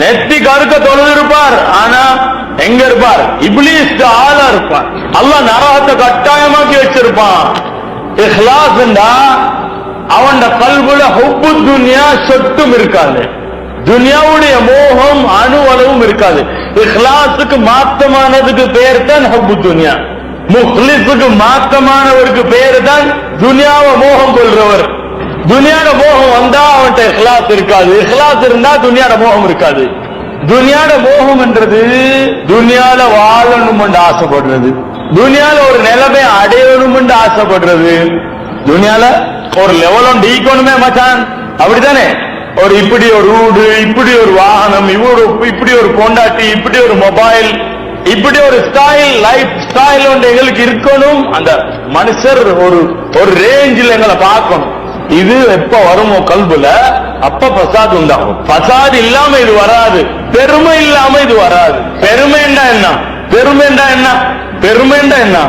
நெத்தி கருக்க தொழுது இருப்பார். ஆனா எங்க இருப்பார்? இப்ளீஸ் ஆளா இருப்பார். அல்லாஹ் நரகத்தை கட்டாயமாக்கி வச்சிருப்பான். இஹ்லாஸ் அவன் கல்புல ஹொப்பு துன்யா சொட்டும் இருக்காது. துன்யாவுடைய மோகம் அணு அளவும் இருக்காது. இஹ்லாஸுக்கு மாத்தமானதுக்கு பேர் தான் ஹப்பு துன்யா. முஹ்லிஸுக்கு மாத்தமானவருக்கு பேர் தான் துன்யாவை மோகம் கொள்றவர். துனியாட மோகம் வந்தா அவன்கிட்ட இஹ்லாஸ் இருக்காது. இஹ்லாஸ் இருந்தா துனியாட மோகம் இருக்காது. துனியாட மோகம்ன்றது துனியால வாழணும் என்று ஆசைப்படுறது. துனியால ஒரு நிலைமை அடையணும் என்று ஆசைப்படுறது. துனியால ஒரு லெவலும் டீக்கணுமே மச்சான். அப்படித்தானே? ஒரு இப்படி ஒரு வீடு இப்படி ஒரு வாகனம் இவ்வளவு இப்படி ஒரு பொண்டாட்டி இப்படி ஒரு மொபைல் இப்படி ஒரு ஸ்டைல் லைஃப் ஸ்டைல் ஒன்று எங்களுக்கு இருக்கணும். அந்த மனுஷர் ஒரு ஒரு ரேஞ்சில் எங்களை பார்க்கணும். இது எப்ப வருமோ கல்புல அப்ப பசாத் உண்டாகும் பசாத் இல்லாம இது வராது பெருமை இல்லாம இது வராது பெருமைண்டா என்ன பெருமைண்டா என்ன பெருமைண்டா என்ன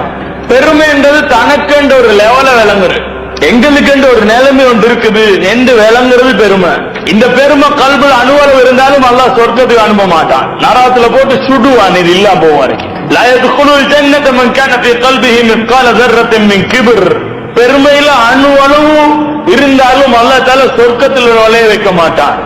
பெருமைன்றது தனக்கென்ற ஒரு லெவல விளங்குறது எங்களுக்கென்று ஒரு நிலைமை ஒன்று இருக்குது என்று விளங்குறது பெருமை இந்த பெருமை கல்புல அனுபவம் இருந்தாலும் அல்லாஹ் சொர்க்கத்துக்கு அனுப்ப மாட்டான் நரகத்துல போட்டு சுடுவான் இது இல்லாம போவாரு لا يدخل الجنة من كان في قلبه مثقال ذرة من كبر பெருமையில அணு அளவு இருந்தாலும் அல்லாஹ் தால சொர்க்கத்தில் நுழைய வைக்க மாட்டான்.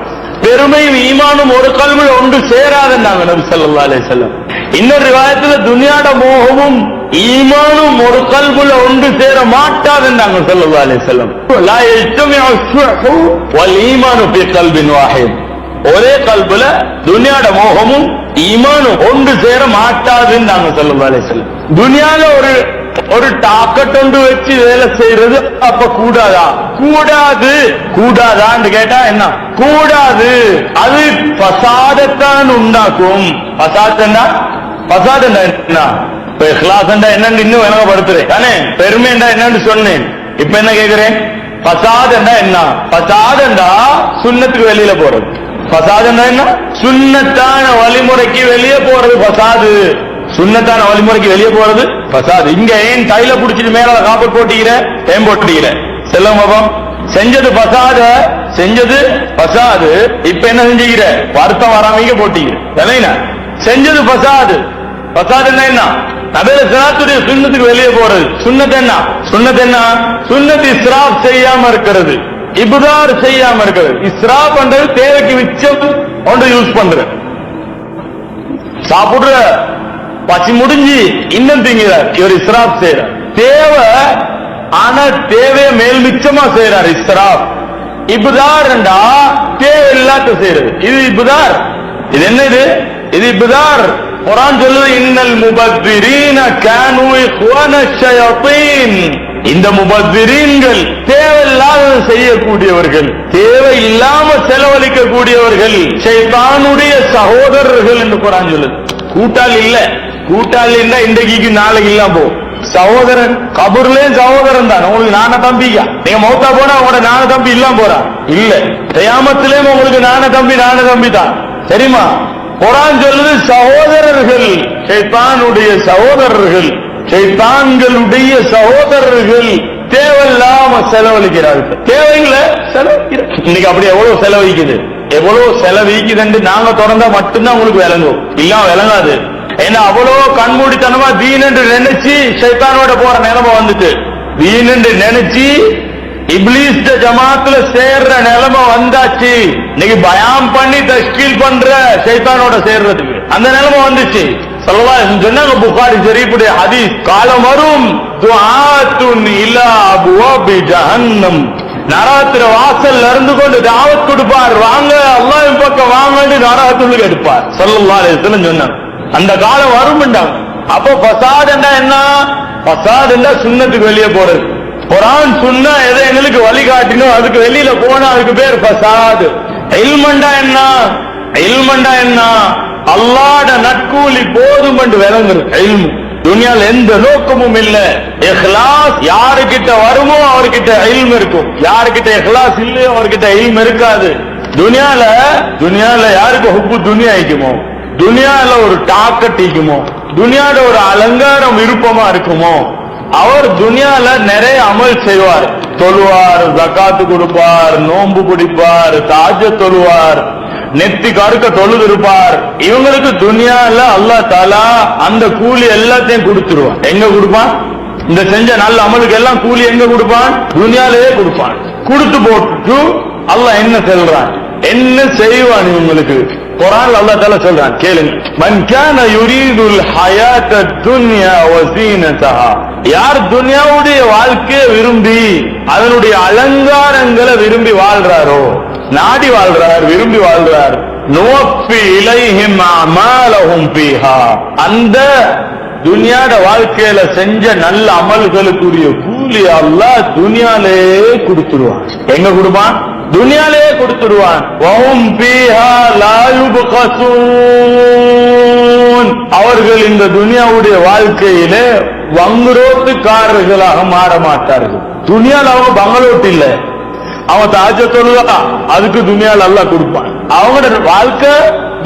பெருமையும் ஈமானும் ஒரு கல்வி ஒன்று சேராதுன்னாங்க நபி சொல்லா அலே செல்லம் இன்னொரு ரிவாயத்துல துனியாட மோகமும் ஈமானும் ஒரு கல்வில ஒன்று சேர மாட்டாதுன்னாங்க சொல்லா அலே செல்லம் ஈமானும் யஜ்தமிஉ ஷுஹு ஒரே கல்புல துனியாட மோகமும் ஈமானும் ஒன்று சேர மாட்டாதுன்னு ஸல்லல்லாஹு அலைஹி வஸல்லம். துனியால ஒரு ஒரு டாக்கெட் ஒன்று வச்சு வேலை செய்யறது அப்ப கூடாதா? கூடாது. கூடாதான்னு கேட்டா என்ன? கூடாது. அது பசாதத்தான் உண்டாக்கும். பசாதன்னா பசாதண்டா என்ன? இப்ப இஹ்லாஸ்ண்டா என்னன்னு இன்னும் விளங்கப்படுத்துறேன். தானே? பெருமைண்டா என்னன்னு சொன்னேன். இப்ப என்ன கேக்குறேன்? பசாதண்டா என்ன? பசாதண்டா சுண்ணத்துக்கு வெளியில போறது. பசாதண்டா என்ன? சுண்ணத்தான வழிமுறைக்கு வெளியே போறது பசாது. சுண்ணத்தான வழிமுறைக்கு வெளியே போறது பசாது. இங்க ஏன் தைல புடிச்சிட்டு மேல காப்பர் போட்டிக்கிற? ஏன் போட்டிக்கிற. செல்லம் பாபம் செஞ்சது பசாத. செஞ்சது பசாது. இப்ப என்ன செஞ்சுக்கிற? வருத்தம் வராமங்க போட்டிக்கிற. செஞ்சது பசாது. பசாது என்ன நபேல சிராத்துடைய சுண்ணத்துக்கு வெளியே போறது. சுண்ணத் என்ன? சுண்ணத் என்ன? சுண்ணத் இஸ்ராப் செய்யாம இருக்கிறது. இபுதார் செய்யாம இருக்கிறது. இஸ்ராப் பண்றது தேவைக்கு மிச்சம் ஒன்று யூஸ் பண்றது. சாப்பிடுற பசி முடிஞ்சு இன்னும் திங்கிறார். இவர் இஸ்ராப் செய்யறார் தேவை ஆனா தேவைய மேல் மிச்சமா செய்யறார் இஸ்ராப். இபுதார் தேவை இல்லாத செய்யறது இது இபுதார். இது என்னது? இது இது இபுதார். குரான் சொல்லுது இன்னல் முபத்திரீன கானு இஹ்வான இந்த முபத்திரீன்கள் தேவையில்லாத செய்யக்கூடியவர்கள் தேவையில்லாம செலவழிக்க கூடியவர்கள் ஷைத்தானுடைய சகோதரர்கள் என்று குரான் சொல்லுது. கூட்டால் இல்லை. கூட்டாளி இருந்தா இன்றைக்கு நாளைக்கு இல்லாம போ. சகோதரன் கபூர்லயும் சகோதரன் தான். உங்களுக்கு நான தம்பியா? நீங்க மௌத்தா போனா உங்களோட நான தம்பி இல்லாம போறா? இல்ல. தயாமத்திலேயும் உங்களுக்கு நான தம்பி நான தம்பி தான். தெரியுமா? குரான் சொல்லுது சகோதரர்கள் ஷைத்தானுடைய சகோதரர்கள் ஷைத்தான்களுடைய சகோதரர்கள் தேவையில்லாம செலவழிக்கிறார்கள். தேவையில்ல செலவழிக்கிறார் இன்னைக்கு அப்படி எவ்வளவு செலவழிக்குது? எவ்வளவு செலவழிக்குதுன்னு நாங்க திறந்தா மட்டும்தான் உங்களுக்கு விளங்கும். இல்லாம விளங்காது. என்ன அவ்வளவு கண்மூடித்தனமா தீன் என்று நினைச்சு சைத்தானோட போற நிலைமை வந்துட்டு. தீன் நினைச்சு இப்லீஸ் ஜமாத்துல சேர்ற நிலைமை வந்தாச்சு. இன்னைக்கு பயம் பண்ணி தஷ்கீல் பண்ற சைத்தானோட சேர்றதுக்கு. அந்த நிலைமை வந்துச்சு. சொல்லவா சொன்னாங்க புகாரி ஷரீஃபுடைய ஹதீஸ் காலம் வரும் துஆத்துன் இலா அபுவாபி ஜஹன்னம். நரகத்திர வாசல்ல இருந்து கொண்டு தாவத் கொடுப்பார். வாங்க அல்லாஹ் பக்கம் வாங்கன்னு நரகத்துள்ளுக்கு எடுப்பார். ஸல்லல்லாஹு சொன்னாங்க. அந்த காலம் வரும் அப்போ பசாத் என்ன? பசாத் சுண்ணத்துக்கு வெளியே போறது. குரான் சுண்ணா எதை எங்களுக்கு வழிகாட்டினோ அதுக்கு வெளியில போனா அதுக்கு பேர் பசாது இல்மண்டா என்ன? இல்மண்டா என்ன? அல்லாட நட்கூலி போதும் என்று விளங்குறது இல்மு. துனியால எந்த நோக்கமும் இல்ல. எஹ்லாஸ் யாருக்கிட்ட வருமோ அவர்கிட்ட இல்ம் இருக்கும். யாருக்கிட்ட எஹ்லாஸ் இல்லையோ அவர்கிட்ட இல்ம் இருக்காது. துனியால துனியால யாருக்கு ஹுப்பு துனியா ஆயிக்குமோ துனியால ஒரு டாக்கெட் டீக்குமோ துனியால ஒரு அலங்காரம் விருப்பமா இருக்குமோ? அவர் துனியால நிறைய அமல் செய்வார். தொழுவார் ஜக்காத்து கொடுப்பார் நோன்பு பிடிப்பார் தாஜ தொழுவார் நெத்தி கருக்க தொழுது இருப்பார் இவங்களுக்கு துனியால அல்லாஹ் தாலா அந்த கூலி எல்லாத்தையும் கொடுத்துருவான். எங்க கொடுப்பான்? இந்த செஞ்ச நல்ல அமலுக்கு எல்லாம் கூலி எங்க கொடுப்பான்? துனியாலேயே கொடுப்பான். கொடுத்து போட்டு அல்லாஹ் என்ன செல்றான் என்ன செய்வான் இவங்களுக்கு? குரான் அல்லா தால சொல்றான் கேளுங்க. மன் கான யுரீதுல் ஹயாத்த துன்யா வசீனதஹா யார் துன்யாவுடைய வாழ்க்கையை விரும்பி அதனுடைய அலங்காரங்களை விரும்பி வாழ்றாரோ நாடி வாழ்றார் விரும்பி வாழ்றார். நோப்பி இலைஹிம் அமாலஹும் பீஹா. அந்த துனியாட வாழ்க்கையில செஞ்ச நல்ல அமல்களுக்குரிய கூலி அல்லாஹ் துனியாலே கொடுத்துருவான். எங்க கொடுப்பான் துனியாலே கொடுத்துருவான் அவர்கள் இந்த துனியாவுடைய வாழ்க்கையிலே வங்குரோத்துக்காரர்களாக மாற மாட்டார்கள். துனியால அவங்க பங்களோட்டு இல்ல. அவன் தாஜ தொழுதா அதுக்கு துனியால நல்லா கொடுப்பான். அவங்களோட வாழ்க்கை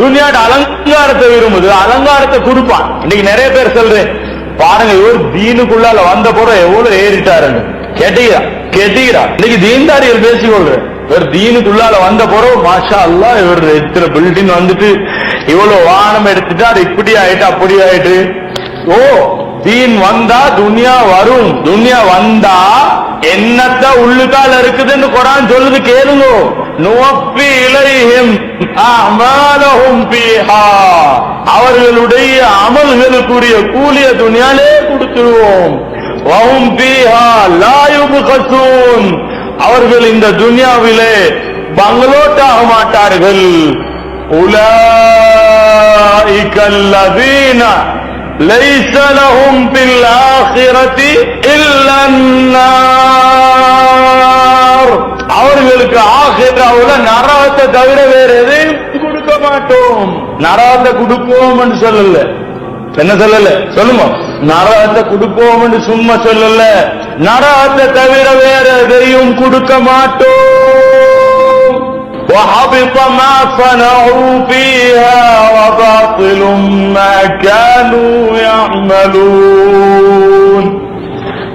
துனியாட அலங்காரத்தை விரும்புது அலங்காரத்தை கொடுப்பான். இன்னைக்கு நிறைய பேர் சொல்றேன் பாருங்க இவர் தீனுக்குள்ளால வந்த பிறகு எவ்வளவு ஏறிட்டாருன்னு. கேட்டீரா கேட்டீரா இன்னைக்கு தீன்தாரிகள் பேசிக்கொள்றேன். இவர் தீனுக்குள்ளால வந்த பிறகு மாஷா அல்லா இவர் இத்தனை பில்டிங் வந்துட்டு இவ்வளவு வாகனம் எடுத்துட்டாரு இப்படி ஆயிட்டு அப்படி ஆயிட்டு. ஓ தீன் வந்தா துனியா வரும். துனியா வந்தா என்னத்த உள்ளுக்கால இருக்குதுன்னு குரான் சொல்லுது கேளுங்க. நோப்பி இலைஹிம் அமாலஹும் ஃபீஹா. அவர்களுடைய அமல்களுக்குரிய கூலிய துனியாலே கொடுத்துருவோம். வஹும் ஃபீஹா லா யுப்கஸூன் அவர்கள் இந்த துனியாவிலே பங்களோட்டாக மாட்டார்கள் أولئك الذين ليس لهم في الآخرة إلا النار அவர்களுக்கு ஆகிராவுல நரகத்தை தவிர வேற எதையும் கொடுக்க மாட்டோம் நரகத்தை கொடுப்போம் என்று சொல்லல என்ன சொல்லல சொல்லுங்க நரகத்தை கொடுப்போம் என்று சும்மா சொல்லல நரகத்தை தவிர வேற எதையும் கொடுக்க மாட்டோம் وحبط ما صنعوا فيها وباطل ما كانوا يعملون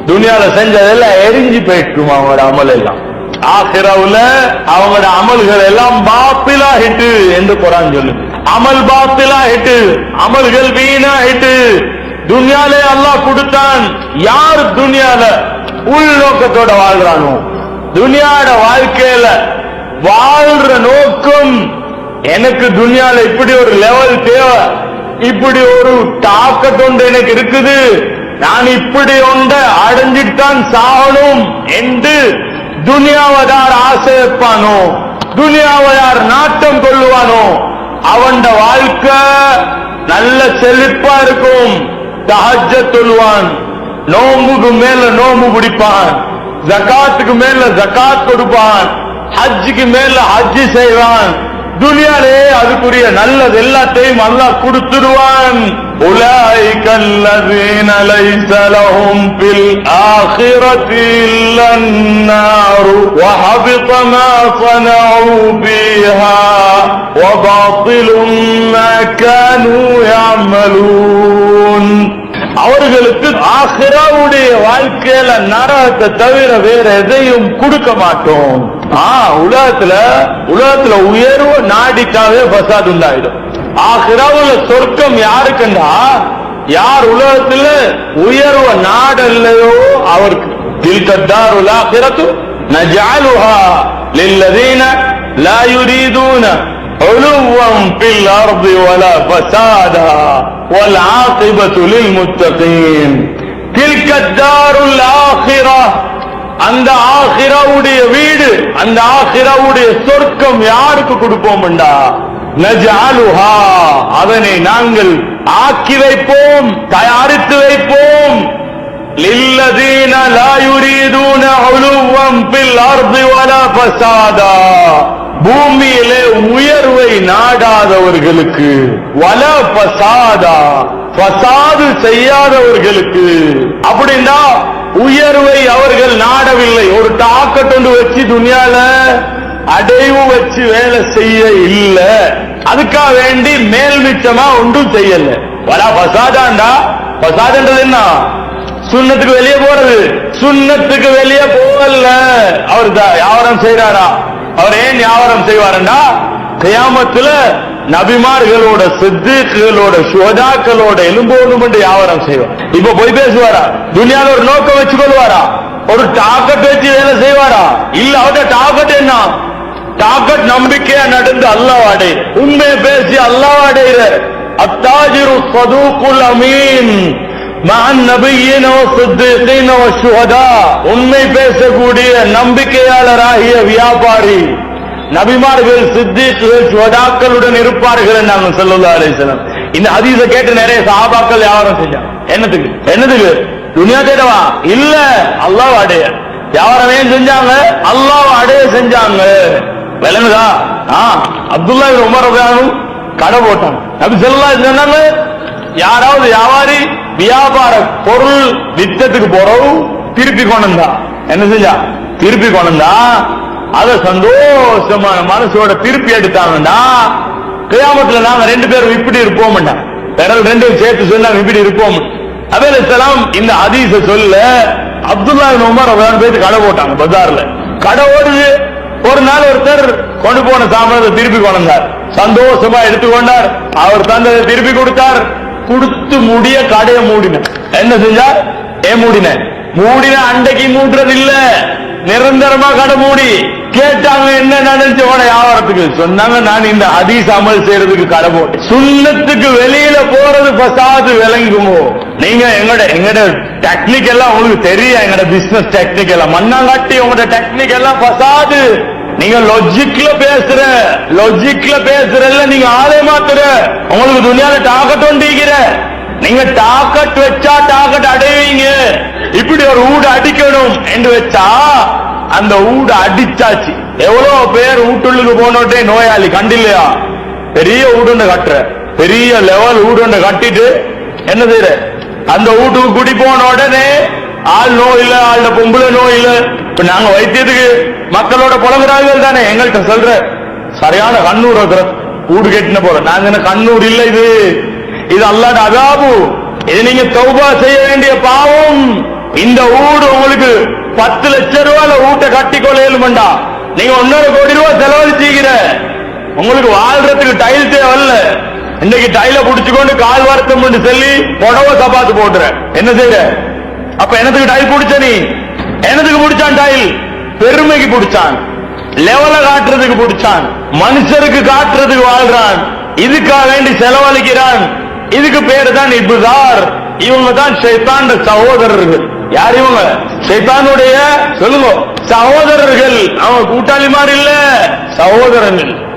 துனியால செஞ்சதெல்லாம் எரிஞ்சு போயிட்டுமா அவங்களோட அமல் எல்லாம் ஆசிரவுல அவங்களோட அமல்கள் எல்லாம் பாப்பிலாகிட்டு என்று குரான் சொல்லு அமல் பாப்பிலாகிட்டு அமல்கள் வீணாகிட்டு துனியாலே அல்லாஹ் கொடுத்தான். யார் துன்யால? உள்நோக்கத்தோட வாழ்றானோ. துனியாட வாழ்க்கையில வாழ்ற நோக்கம் எனக்கு துனியால இப்படி ஒரு லெவல் தேவை. இப்படி ஒரு தாக்கத்தொண்டு எனக்கு இருக்குது. நான் இப்படி ஒன்றை அடைஞ்சிட்டு தான் சாகணும் என்று துனியாவதார் ஆசை வைப்பானோ துனியாவதார் நாட்டம் கொள்ளுவானோ அவன் வாழ்க்கை நல்ல செழிப்பா இருக்கும். தஹஜ்ஜ தொழுவான் நோம்புக்கு மேல நோம்பு பிடிப்பான் ஜகாத்துக்கு மேல ஜகாத் கொடுப்பான் ஹஜ்ஜுக்கு மேல ஹஜ்ஜி செய்வான் துனியாலே அதுக்குரிய நல்லது எல்லாத்தையும் அல்லாஹ் கொடுத்துருவான் أولئك الذين ليس لهم في الآخرة إلا النار وحبط ما صنعوا فيها وباطل ما كانوا يعملون அவர்களுக்கு ஆஹிராவுடைய வாழ்க்கையில நரகத்தை தவிர வேற எதையும் கொடுக்க மாட்டோம். உலகத்துல உலகத்துல உயர்வு நாடிட்டாவே பசாத் உண்டாயிடும். ஆஹிராவுல சொர்க்கம் யாருக்குண்டா யார் உலகத்துல உயர்வ நாடல்லையோ அவருக்கு. தில்கத்தார் உலாஹிரத்து நஜாலுஹா லில்லதீன லா யுரீதூன علوا في الارض ولا فسادا والعاقبة للمتقين تلك الدار الاخرة அந்த ஆகிராவுடைய வீடு அந்த ஆகிராவுடைய சொர்க்கம் யாருக்கு கொடுப்போம்டா நஜாலுஹா அதனை நாங்கள் ஆக்கி வைப்போம் தயாரித்து வைப்போம் للذين لا يريدون علوا في الارض ولا فسادا பூமியிலே உயர்வை நாடாதவர்களுக்கு வல பசாதா பசாது செய்யாதவர்களுக்கு அப்படின்னா உயர்வை அவர்கள் நாடவில்லை. ஒரு தாக்கத்தொண்டு வச்சு துணியால அடைவு வச்சு வேலை செய்ய இல்ல. அதுக்காக வேண்டி மேல் மிச்சமா ஒன்றும் செய்யல. வலா பசாதாண்டா பசாதுன்றது என்ன? சுண்ணத்துக்கு வெளியே போறது. சுண்ணத்துக்கு வெளியே போகல. அவர் யாவரம் வியாபாரம் செய்யறாரா அவர் ஏன் வியாபாரம் செய்வாருண்டா கியாமத்துல நபிமார்களோட சித்திகளோட சுவதாக்களோட எலும்போனும் என்று வியாபாரம் செய்வார். இப்ப போய் பேசுவாரா? துனியால ஒரு நோக்கம் வச்சு கொள்வாரா ஒரு டாக்கெட் வச்சு வேலை செய்வாரா? இல்ல அவர்கிட்ட டாக்கெட் என்ன? டாக்கெட் நம்பிக்கையா நடந்து அல்லாஹ் உண்மை உண்மையை பேசி அல்லாஹ் அத்தாஜிரு சதுக்குல் அமீன். சுஹதா உண்மை பேசக்கூடிய நம்பிக்கையாளராகிய வியாபாரி நபிமார்கள் சித்திகள் சுவதாக்களுடன் இருப்பார்கள் நாங்கள் சொல்லலாம் அலிசலம் இந்த ஹதீஸ கேட்டு நிறைய சாபாக்கள் வியாபாரம் செஞ்சாங்க. என்னத்துக்கு? என்னதுக்கு துனியா தேடவா இல்ல அல்லாஹ் அடைய. வியாபாரம் ஏன் செஞ்சாங்க? அல்லாஹ் அடைய செஞ்சாங்க. விளங்குதா? ஆ அப்துல்லா உமர் கடை போட்டாங்க. நபி செல்லா சொன்னாங்க யாராவது வியாபாரி வியாபார பொருள் வித்தத்துக்கு போறோம் திருப்பி கொண்டா என்ன செஞ்சா? திருப்பி கொண்டா அத சந்தோஷமான மனசோட திருப்பி எடுத்தாங்கன்னா கியாமத்துல நாங்க ரெண்டு பேரும் இப்படி இருப்போம்டா விரல் ரெண்டும் சேர்த்து சொன்னா இப்படி இருப்போம். அபேல் இஸ்லாம் இந்த அதீச சொல்ல அப்துல்லா உமர் அவன் கடை போட்டாங்க பஜார்ல. கடை ஓடுது. ஒரு நாள் ஒருத்தர் கொண்டு போன சாமானத்தை திருப்பி கொண்டார் சந்தோஷமா எடுத்துக்கொண்டார். அவர் தந்ததை திருப்பி கொடுத்தார். கொடுத்து மூடிய கடையை மூடினேன் என்ன செஞ்சா? ஏன் மூடின? மூடின அண்டைக்கு மூடுறது இல்ல. நிரந்தரமா கடை மூடி. கேட்டாங்க என்ன நினைச்ச உன வியாபாரத்துக்கு. சொன்னாங்க நான் இந்த ஹதீஸ் அமல் செய்யறதுக்கு கடை போட்டு சுண்ணத்துக்கு வெளியில போறது பசாது விளங்குமோ? நீங்க எங்கட எங்கட டெக்னிக் எல்லாம் உங்களுக்கு தெரியும். எங்கட பிசினஸ் டெக்னிக் எல்லாம். மண்ணாங்காட்டி உங்களோட டெக்னிக் எல்லாம் பசாது. நீங்க லொஜிக்ல பேசுற லொஜிக்ல பேசுறல்ல நீங்க ஆளே மாத்துற. உங்களுக்கு துணியால டாக்கெட் ஒண்டிக்கிற நீங்க டாக்கெட் வச்சா டாக்கெட் அடைவீங்க. இப்படி ஒரு ஊடு அடிக்கணும் என்று வச்சா அந்த ஊடு அடிச்சாச்சு. எவ்வளவு பேர் ஊட்டுள்ளுக்கு போனோட்டே நோயாளி கண்டில்லையா? பெரிய ஊடுன்னு கட்டுற. பெரிய லெவல் ஊடுன்னு கட்டிட்டு என்ன செய்யற அந்த வீட்டுக்கு குடி போன உடனே ஆள் நோய் இல்ல ஆள் பொம்பளை நோய் இல்லை இப்ப நாங்க வைத்தியத்துக்கு மக்களோட புலங்குறார்கள் தானே? எங்கள்கிட்ட சொல்ற சரியான கண்ணூர் இருக்கிற வீடு கட்டின போற நாங்க என்ன கண்ணூர் இல்ல இது. இது அல்லாட அதாபு. இது நீங்க தௌபா செய்ய வேண்டிய பாவம். இந்த ஊடு உங்களுக்கு பத்து லட்சம் ரூபாய்ல வீட்டை கட்டி கொள்ளையிலுமண்டா நீங்க ஒன்னரை கோடி ரூபாய் செய்கிற உங்களுக்கு வாழ்றதுக்கு டைல் தேவையில்ல. இன்னைக்கு டைல புடிச்சுக்கொண்டு கால் வருத்தம் சொல்லி புடவை சபாத்து போட்டுற. என்ன செய்யற அப்ப என்னத்துக்கு டைல் பிடிச்ச நீ? டைல் பெருமைக்கு பிடிச்சான். லெவல காட்டுறதுக்கு பிடிச்சான். மனுஷருக்கு காட்டுறதுக்கு வாழ்றான். இதுக்காக வேண்டி செலவழிக்கிறான். இதுக்கு பேரு தான் இபுதார். இவங்க தான் ஷைத்தான் சகோதரர்கள். யார் இவங்க? ஷைத்தானுடைய சொல்லுங்க சகோதரர்கள். அவங்க கூட்டாளி மாதிரி இல்ல சகோதரர்கள்